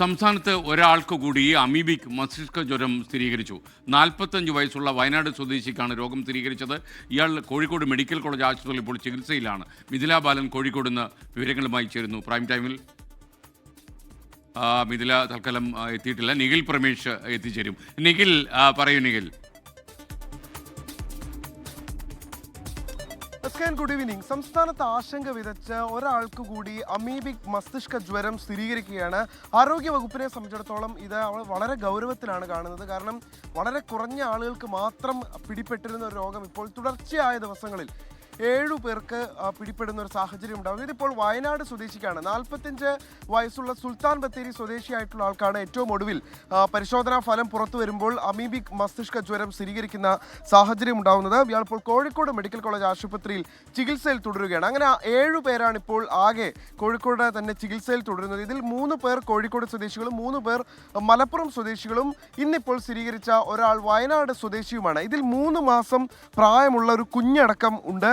സംസ്ഥാനത്ത് ഒരാൾക്ക് കൂടി അമീബിക് മസ്തിഷ്ക ജ്വരം സ്ഥിരീകരിച്ചു. നാൽപ്പത്തഞ്ച് വയസ്സുള്ള വയനാട് സ്വദേശിക്കാണ് രോഗം സ്ഥിരീകരിച്ചത്. ഇയാൾ കോഴിക്കോട് മെഡിക്കൽ കോളേജ് ആശുപത്രിയിൽ ഇപ്പോൾ ചികിത്സയിലാണ്. മിഥില ബാലൻ കോഴിക്കോട് നിന്ന് വിവരങ്ങളുമായി ചേരുന്നു. പ്രൈം ടൈമിൽ മിഥില തൽക്കാലം എത്തിയിട്ടില്ല. നിഖിൽ പ്രമേഷ് എത്തിച്ചേരും. നിഖിൽ പറയൂ നിഖിൽ. ഗുഡ് ഈവനിങ് സംസ്ഥാനത്ത് ആശങ്ക വിതച്ച് ഒരാൾക്ക് കൂടി അമീബിക് മസ്തിഷ്ക ജ്വരം സ്ഥിരീകരിക്കുകയാണ്. ആരോഗ്യ വകുപ്പിനെ സംബന്ധിച്ചിടത്തോളം ഇത് വളരെ ഗൗരവത്തിലാണ് കാണുന്നത്. കാരണം വളരെ കുറഞ്ഞ ആളുകൾക്ക് മാത്രം പിടിപ്പെട്ടിരുന്ന ഒരു രോഗം ഇപ്പോൾ തുടർച്ചയായ ദിവസങ്ങളിൽ ഏഴു പേർക്ക് പിടിപ്പെടുന്ന ഒരു സാഹചര്യം ഉണ്ടാകും ഇതിപ്പോൾ വയനാട് സ്വദേശിക്കാണ്. നാൽപ്പത്തഞ്ച് വയസ്സുള്ള സുൽത്താൻ ബത്തേരി സ്വദേശിയായിട്ടുള്ള ആൾക്കാണ് ഏറ്റവും ഒടുവിൽ. പരിശോധനാ ഫലം പുറത്തു വരുമ്പോൾ അമീബിക് മസ്തിഷ്ക ജ്വരം സ്ഥിരീകരിക്കുന്ന സാഹചര്യം ഉണ്ടാകുന്നത് ഇയാൾ ഇപ്പോൾ കോഴിക്കോട് മെഡിക്കൽ കോളേജ് ആശുപത്രിയിൽ ചികിത്സയിൽ തുടരുകയാണ്. അങ്ങനെ ഏഴു പേരാണ് ഇപ്പോൾ ആകെ കോഴിക്കോട് തന്നെ ചികിത്സയിൽ തുടരുന്നത്. ഇതിൽ മൂന്ന് പേർ കോഴിക്കോട് സ്വദേശികളും മൂന്ന് പേർ മലപ്പുറം സ്വദേശികളും. ഇന്നിപ്പോൾ സ്ഥിരീകരിച്ച ഒരാൾ വയനാട് സ്വദേശിയുമാണ്. ഇതിൽ മൂന്ന് മാസം പ്രായമുള്ള ഒരു കുഞ്ഞടക്കം ഉണ്ട്.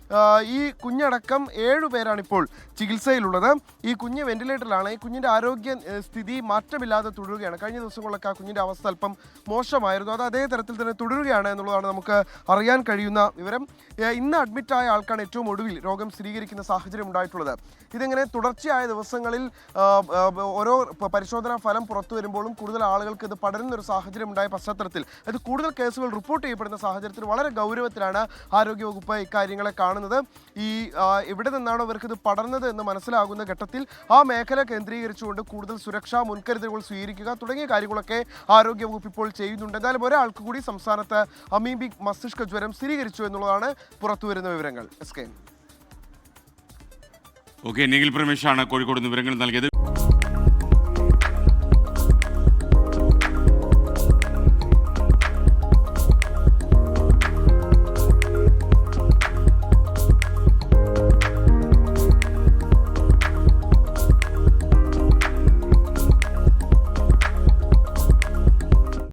ഈ കുഞ്ഞടക്കം ഏഴു പേരാണ് ഇപ്പോൾ ചികിത്സയിലുള്ളത്. ഈ കുഞ്ഞ് വെന്റിലേറ്ററിലാണ്. ഈ കുഞ്ഞിന്റെ ആരോഗ്യ സ്ഥിതി മാറ്റമില്ലാതെ തുടരുകയാണ്. കഴിഞ്ഞ ദിവസങ്ങളിലൊക്കെ ആ കുഞ്ഞിന്റെ അവസ്ഥ അല്പം മോശമായിരുന്നു. അത് അതേ തരത്തിൽ തന്നെ തുടരുകയാണ് എന്നുള്ളതാണ് നമുക്ക് അറിയാൻ കഴിയുന്ന വിവരം. ഇന്ന് അഡ്മിറ്റായ ആൾക്കാണ് ഏറ്റവും ഒടുവിൽ രോഗം സ്ഥിരീകരിക്കുന്ന സാഹചര്യം ഉണ്ടായിട്ടുള്ളത്. ഇതിങ്ങനെ തുടർച്ചയായ ദിവസങ്ങളിൽ ഓരോ പരിശോധനാ ഫലം പുറത്തു വരുമ്പോഴും കൂടുതൽ ആളുകൾക്ക് ഇത് പടരുന്ന ഒരു സാഹചര്യം ഉണ്ടായ പശ്ചാത്തലത്തിൽ. അത് കൂടുതൽ കേസുകൾ റിപ്പോർട്ട് ചെയ്യപ്പെടുന്ന സാഹചര്യത്തിൽ വളരെ ഗൗരവത്തിലാണ് ആരോഗ്യവകുപ്പ് ഇക്കാര്യങ്ങളെ കാണുന്നത്. ഈ ഇവിടെ നിന്നാണോ ഇവർക്ക് ഇത് പടർന്നത് എന്ന് മനസ്സിലാകുന്ന ഘട്ടത്തിൽ ആ മേഖല കേന്ദ്രീകരിച്ചുകൊണ്ട് കൂടുതൽ സുരക്ഷാ മുൻകരുതലുകൾ സ്വീകരിക്കുക തുടങ്ങിയ കാര്യങ്ങളൊക്കെ ആരോഗ്യ വകുപ്പ് ഇപ്പോൾ ചെയ്യുന്നുണ്ട്. എന്തായാലും ഒരാൾക്ക് കൂടി സംസ്ഥാനത്ത് അമീബിക് മസ്തിഷ്ക ജ്വരം സ്ഥിരീകരിച്ചു എന്നുള്ളതാണ് പുറത്തുവരുന്ന വിവരങ്ങൾ. S K. ഓക്കെ നിഖിൽ പ്രമേഷാണ് കോഴിക്കോട് വിവരങ്ങൾ നൽകിയത്.